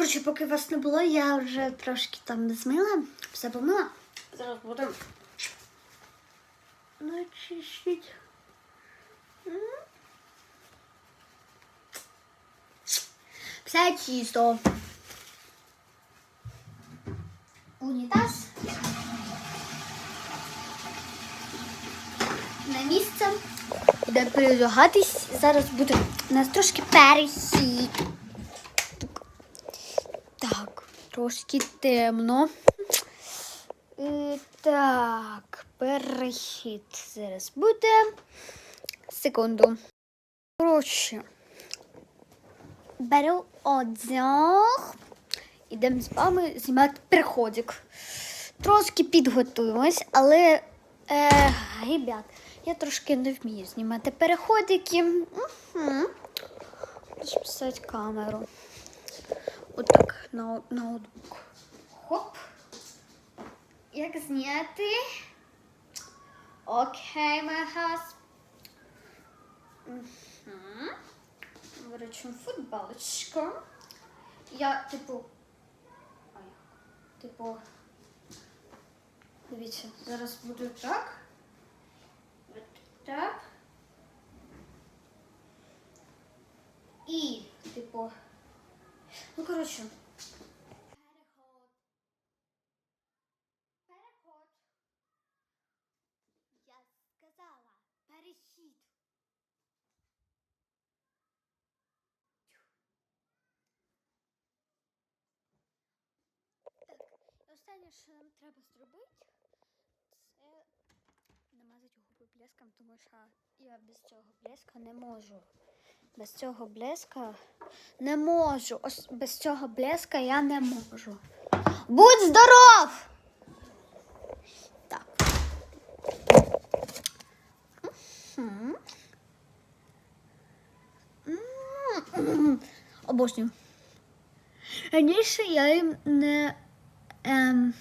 Коротше, поки вас не було, я вже трошки там змила, все помила. Зараз будемо начищити. Все чисто. Унітаз. На місце. Де передягатись. Зараз буде у нас трошки перехід. Так, трошки темно. І, так, перехід зараз буде. Секунду. Коротше. Беру одяг. Ідемо з вами знімати переходик. Трошки підготуємось, але, е, ребят, я трошки не вмію знімати переходики. Угу. писати камеру. Отак, на ноутбук. Хоп. Як зняти? Окей, hus. Угу. Виручимо футболочку. Я, типу. Типу. Дивіться, зараз буду так. От так. І, типу. Ну, коротше. Переход. Переход. Я сказала перехід. Так, останнє, що нам треба зробити, це намазати губи блеском, тому що я без цього блеска не можу. Без цього блеска не можу. Ось без цього блеска я не можу. Будь здоров! Так. Обожнюю. Раніше я їм не, ем,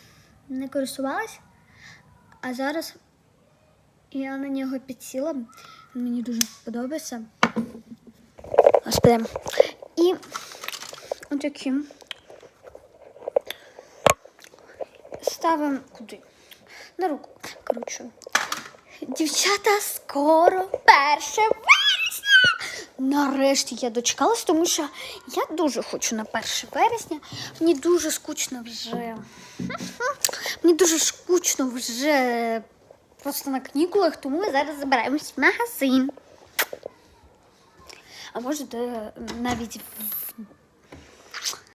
не користувалась, а зараз я на нього підсіла. Мені дуже подобається. Господи. І отакі. Ставимо куди? На руку. Коротше. Дівчата, скоро перше вересня. Нарешті я дочекалась, тому що я дуже хочу на 1 вересня. Мені дуже скучно вже. Мені дуже скучно вже просто на канікулах, тому ми зараз забираємось в магазин. А може, навіть